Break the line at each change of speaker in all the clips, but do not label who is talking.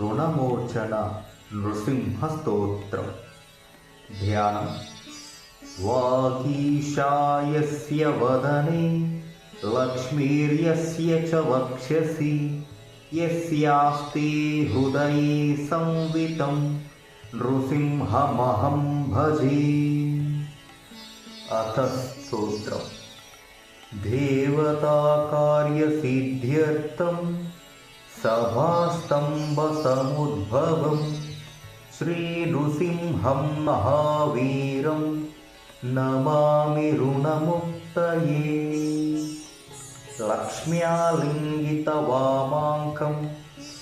ऋणमोचन नृसिंहस्तोत्रम्। ध्यानम्। वागीशायस्य वदने लक्ष्मीर्यस्य च वक्ष्यसि यस्यास्ते हृदये संवितं नृसिंहमहं भजे। अथ स्तोत्रम् देवताकार्यसिद्ध्यर्थं सभास्तम्भसमुद्भवं श्रीनृसिंहं महावीरं नमामि ऋणमुक्तये। लक्ष्म्यालिङ्गितवामाङ्कं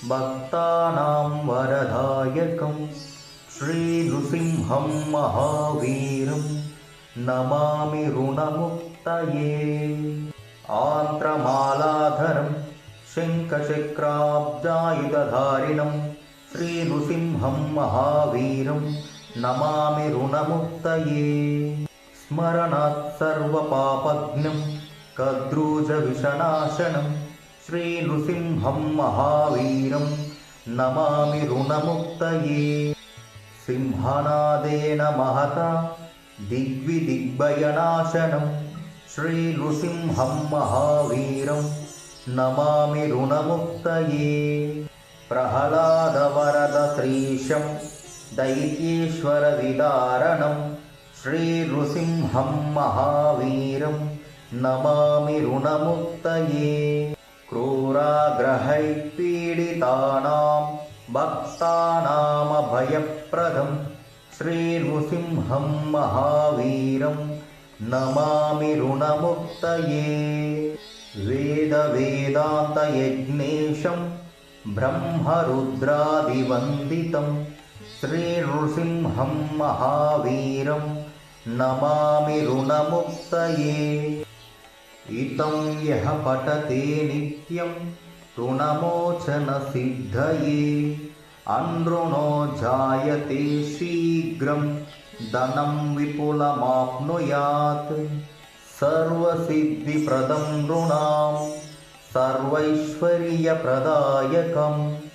भक्तानां वरदायकं श्रीनृसिंहं महावीरं नमामि ऋणमुक्तये आन्त्रमालाधरं शङ्खचक्राब्जायुधधारिणं श्रीनृसिंहं महावीरं नमामि ऋणमुक्तये। स्मरणात् सर्वपापघ्नं कद्रूजविषनाशनं श्रीनृसिंहं महावीरं नमामि ऋणमुक्तये। सिंहनादेन महता दिग्विदिग्भयनाशनं श्रीनृसिंहं महावीरं नमामि ऋणमुक्तये। प्रह्लादवरदश्रीशं दैत्येश्वरविदारणं श्रीनृसिंहं महावीरं नमामि ऋणमुक्तये। क्रूराग्रहैपीडितानां भक्तानामभयप्रदं श्रीनृसिंहं महावीरं नमामि ऋणमुक्तये। वेदवेदान्तयज्ञेशं ब्रह्मरुद्रादिवन्दितं श्रीनृसिंहं महावीरं नमामि ऋणमुक्तये। इतं यः पठते नित्यं ऋणमोचनसिद्धये अनृणो जायते शीघ्रं धनं विपुलमाप्नुयात्। सर्वसिद्धिप्रदं नृणां। सर्वैश्वर्यप्रदायकं।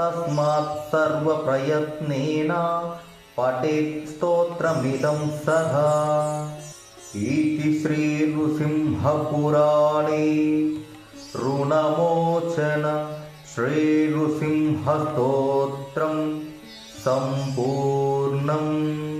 तस्मात् सर्वप्रयत्नेन पठेत् स्तोत्रमिदं सदा इति श्रीनृसिंहपुराणे ऋणमोचन श्रीनृसिंहस्तोत्रं सम्पूर्णम्